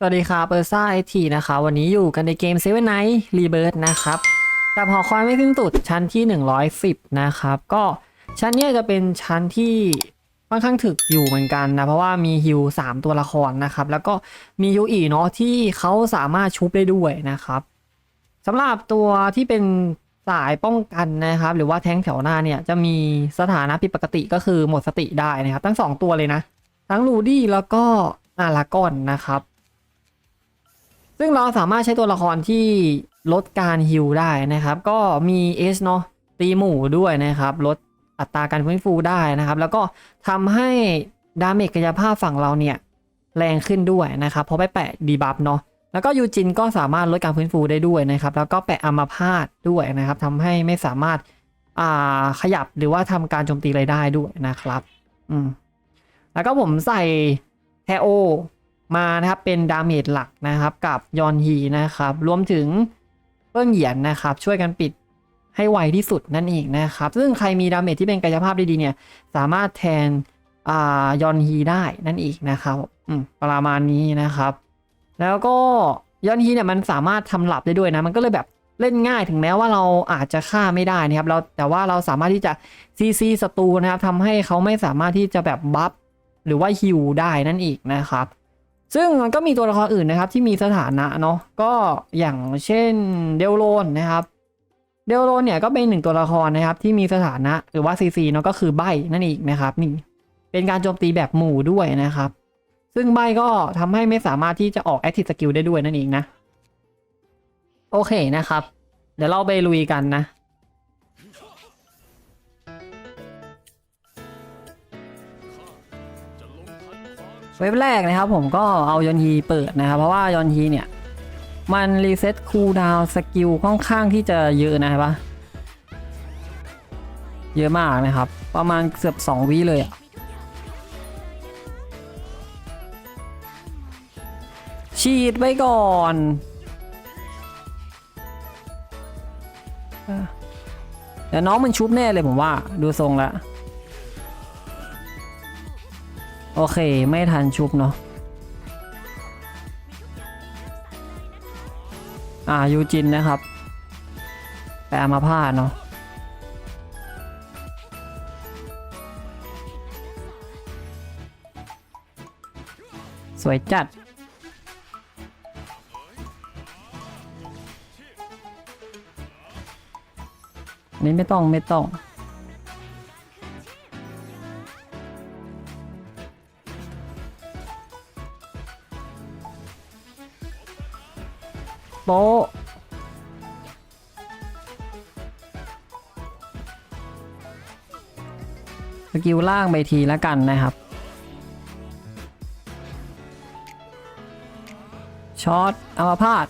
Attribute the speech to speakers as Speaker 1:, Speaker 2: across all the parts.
Speaker 1: สวัสดีครับเออร์ซ่าไอทีนะคะวันนี้อยู่กันในเกมเซเว่นไนท์รีเบิร์ดนะครับกับหอคอยไม่สิ้นสุดชั้นที่ 110 นะครับ ก็ชั้นนี้จะเป็นชั้นที่ค่อนข้างถึกอยู่เหมือนกันนะ เพราะว่ามีฮิว3ตัวละครนะครับ แล้วก็มียูอีเนาะที่เขาสามารถชุบได้ด้วยนะครับสำหรับตัวที่เป็นสายป้องกันนะครับ หรือว่าแท้งแถวหน้าเนี่ยจะมีสถานะผิดปกติก็คือหมดสติได้นะครับ ทั้งสองตัวเลยนะ ทั้งลูดี้แล้วก็อารากอนนะครับ ซึ่งเราสามารถใช้ตัวละครที่ลดการฮิลได้นะครับ ก็มีเอสเนาะตีหมู่ด้วยนะครับ ลดอัตราการฟื้นฟูได้นะครับ แล้วก็ทำให้ดาเมจกายภาพฝั่งเราเนี่ยแรงขึ้นด้วยนะครับเพราะไปแปะดีบัฟเนาะแล้วก็ยูจินก็สามารถลดการฟื้นฟูได้ด้วยนะครับ แล้วก็แปะอัมาพาตด้วยนะครับทำให้ไม่สามารถอ่าขยับหรือว่าทำการโจมตีอะไรได้ด้วยนะครับ อืมแล้วก็ผมใส่แทโอ มานะครับเป็นดาเมจหลักนะครับกับยอนฮีนะครับรวมถึงเปิ้งเหยียนนะครับช่วยกันปิดให้ไวที่สุดนั่นเองนะครับ ซึ่งใครมีดาเมจที่เป็นกายภาพดีๆเนี่ยสามารถแทนอ่ายอนฮีได้นั่นเองนะครับอืมประมาณนี้นะครับ แล้วก็ยอนฮีเนี่ยมันสามารถทำหลับได้ด้วยนะมันก็เลยแบบเล่นง่ายถึงแม้ว่าเราอาจจะฆ่าไม่ได้นะครับเราแต่ว่าเราสามารถที่จะซีซีศัตรูนะครับทำให้เขาไม่สามารถที่จะแบบบัฟหรือว่าฮิวได้นั่นเองนะครับ ซึ่งมันก็มีตัวละครอื่นนะครับที่มีสถานะเนาะก็อย่างเช่นเดลโลนนะครับเดลโลนเนี่ยก็เป็นหนึ่งตัวละครนะครับที่มีสถานะหรือว่าซีซีเนาะก็คือใบนั่นเองนะครับนี่เป็นการโจมตีแบบหมู่ด้วยนะครับ ซึ่งใบก็ทำให้ไม่สามารถที่จะออกแอคทีฟสกิลได้ด้วยนั่นเองนะ โอเคนะครับ เดี๋ยวเราไปลุยกันนะ เว็บแรกนะครับผมก็เอายอนฮีเปิดนะครับ เพราะว่ายอนฮีเนี่ย มันรีเซ็ตคูลดาวสกิลค่อนข้างที่จะเยอะนะครับเยอะมากนะครับ ประมาณเกือบ2วิเลยอะฉีดไว้ก่อนเออเดี๋ยวน้องมันชุบแน่เลยผมว่า ดูทรงแล้ว โอเค ไม่ทันชุบเนาะอ่ายูจินนะครับแปลมาพาเนาะสวยจัด นี่ไม่ต้องไม่ต้อง โป๊ะสกิลล่างไปทีแล้วกันนะครับ ช็อตอัมาพาด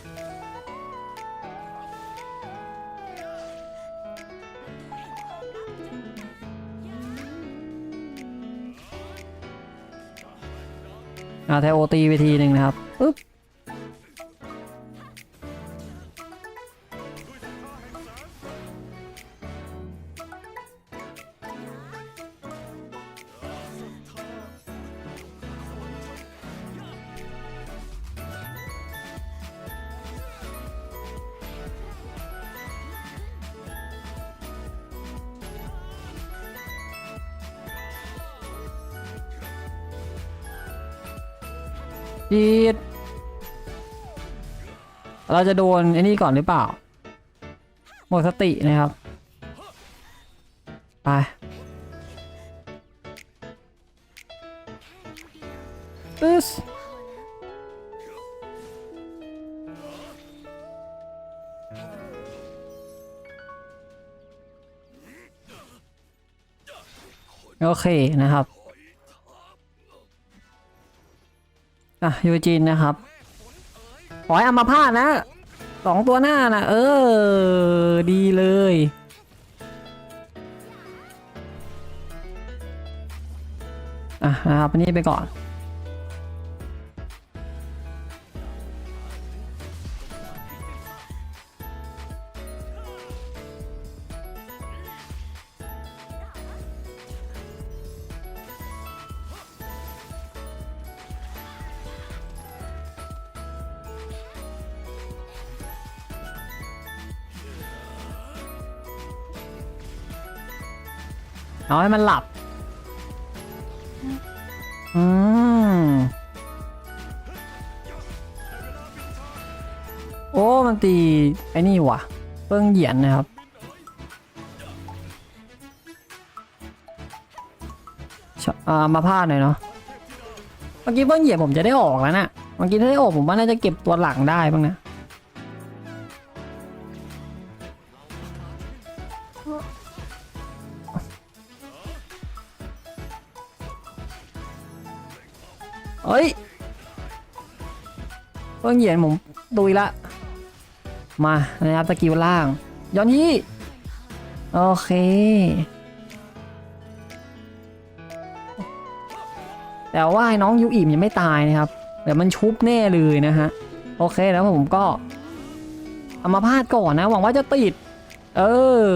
Speaker 1: อาแทโอตีไปทีหนึ่งนะครับ ปีดเราจะโดนไอ้นี่ก่อนหรือเปล่า หมดสตินะครับ ไปตึ๊สโอเคนะครับ อะยูจินนะครับขอให้อัมาพาดนะสองตัวหน้านะเออ ดีเลย อะนะครับอันนี้ไปก่อน เอาให้มันหลับ อืม โอ้ มันตี ไอ้นี่ว่ะเปิ้งเหยียนนะครับ อ่า มาพาดหน่อยเนาะ เมื่อกี้เปิ้งเหยียนผมจะได้ออกแล้วนะ่ะ เมื่อกี้ถ้าได้ออกผมว่าน่าจะเก็บตัวหลังได้บ้างนะ เพิ่งเหยียนผมตุยละ มานะครับสกิลล่าง ย้อนยี่โอเค แต่ว่าน้องยูอิมยังไม่ตายนะครับเดี๋ยวมันชุบแน่เลยนะฮะ โอเคแล้วผมก็เอามาพาดก่อนนะ หวังว่าจะติด เออ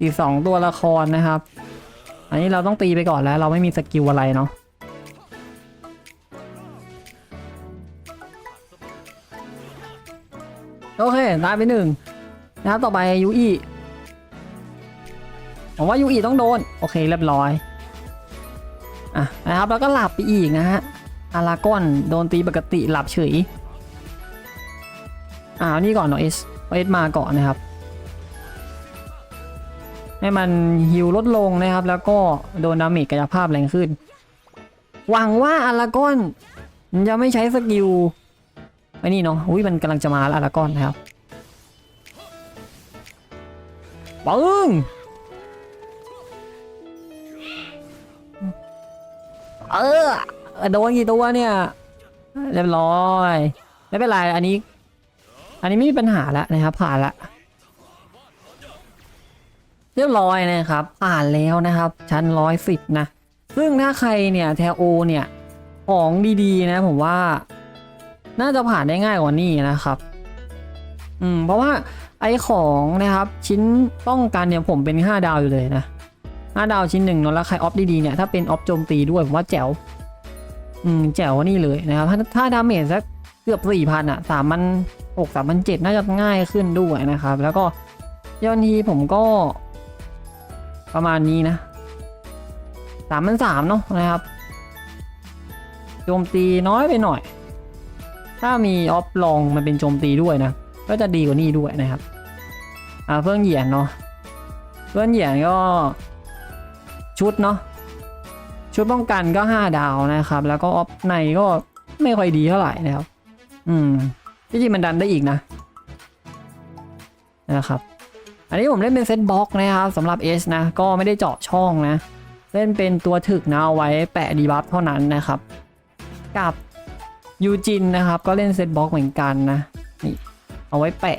Speaker 1: อีกสองตัวละครนะครับ อันนี้เราต้องตีไปก่อนแล้ว เราไม่มีสกิลอะไรเนาะ โอเคตายไปหนึ่งนะครับต่อไปยูอีผมว่ายูอีต้องโดน โอเคเรียบร้อยอะนะครับแล้วก็หลับไปอีกนะฮะอารากอนโดนตีปกติหลับเฉยอ่านี่ก่อนเนาะเอสเอสมาก่อนนะครับ ให้มันฮิวลดลงนะครับ แล้วก็โดนดาเมจกายภาพแรงขึ้น หวังว่าอารากอนมันจะไม่ใช้สกิล ไอ้นี่เนาะอุ้ยมันกำลังจะมาแล้วอารากอนนะครับปึ้งเออโดนกี่ตัวเนี่ยเรียบร้อยไม่เป็นไรอันนี้ อันนี้ไม่มีปัญหาแล้วนะครับผ่านละเรียบร้อยนะครับผ่านแล้วนะครับ ชั้นร้อยสิบนะ ซึ่งถ้าใครเนี่ยแทโอเนี่ย ของดีๆนะผมว่า น่าจะผ่านได้ง่ายกว่านี้นะครับ อืม เพราะว่าไอของนะครับ ชิ้นป้องกันเนี่ยผมเป็น 5 ดาวอยู่เลยนะ 5 ดาวชิ้นหนึ่งเนอะแล้วใครออฟดีๆเนี่ยถ้าเป็นออฟโจมตีด้วยผมว่าแจ๋ว อืม แจ๋วนี่เลยนะครับ ถ้าถ้าดาเมจสักเกือบสี่พันอะสามพันหกสามพันเจ็ดน่าจะง่ายขึ้นด้วยนะครับ แล้วก็ยอนทีผมก็ ประมาณนี้นะสามพันสามเนาะนะครับโจมตีน้อยไปหน่อย ถ้ามีออฟลองมันเป็นโจมตีด้วยนะ ก็จะดีกว่านี้ด้วยนะครับ อ่าเพื่องเหยียนเนาะเพื่องเหยียนก็ชุดเนาะชุดป้องกันก็ 5 ดาวนะครับ แล้วก็ออฟในก็ไม่ค่อยดีเท่าไหร่นะครับ อืมที่จริงมันดันได้อีกนะ นะครับ อันนี้ผมเล่นเป็นเซตบล็อกนะครับสำหรับ S นะ ก็ไม่ได้เจาะช่องนะ เล่นเป็นตัวถึกนะเอาไว้แปะดีบัฟเท่านั้นนะครับ กับ ยูจินนะครับ ก็เล่นเซตบ็อกเหมือนกันนะนี่เอาไว้แปะ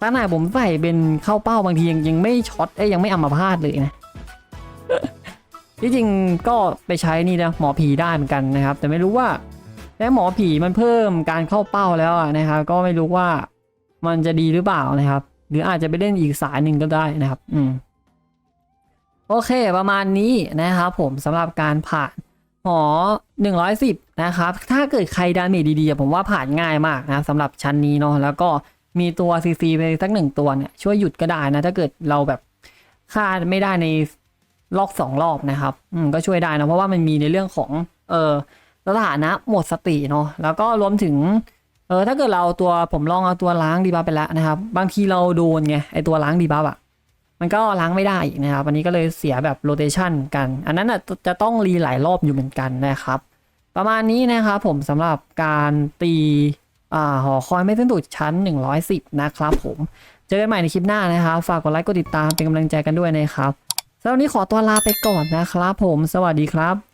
Speaker 1: ตั้งแต่ผมใส่เป็นเข้าเป้าบางทียังยังไม่ช็อตเอ้ยยังไม่อัมพาตเลยนะที่จริงก็ไปใช้นี่นะหมอผีได้เหมือนกันนะครับ แต่ไม่รู้ว่าแค่หมอผีมันเพิ่มการเข้าเป้าแล้วนะครับ ก็ไม่รู้ว่ามันจะดีหรือเปล่านะครับ หรืออาจจะไปเล่นอีกสายหนึ่งก็ได้นะครับ อืมโอเคประมาณนี้นะครับผมสำหรับการผ่าน หอ110 นะครับ ถ้าเกิดใครดาเมจดีๆ ผมว่าผ่านง่ายมากนะสำหรับชั้นนี้เนาะแล้วก็มีตัวซีซีไปสักหนึ่งตัวเนี่ย ช่วยหยุดก็ได้นะ ถ้าเกิดเราแบบฆ่าไม่ได้ในล็อกสองรอบนะครับอืมก็ช่วยได้นะ เพราะว่ามันมีในเรื่องของเออสถานะหมดสติเนาะแล้วก็รวมถึงเออถ้าเกิดเราเอาตัวผมลองเอาตัวล้างดีบัฟไปแล้วนะครับ บางทีเราโดนไงไอตัวล้างดีบัฟอะ มันก็ล้างไม่ได้อีกนะครับอันนี้ก็เลยเสียแบบโรเตชันกัน อันนั้นอะจะต้องรีหลายรอบอยู่เหมือนกันนะครับ ประมาณนี้นะครับผมสำหรับการตีอ่าหอคอยไม่สิ้นสุดชั้น 110 นะครับผม เจอกันใหม่ในคลิปหน้านะครับ ฝากกดไลค์กดติดตามเป็นกำลังใจกันด้วยนะครับสำหรับวันนี้ขอตัวลาไปก่อนนะครับผม สวัสดีครับ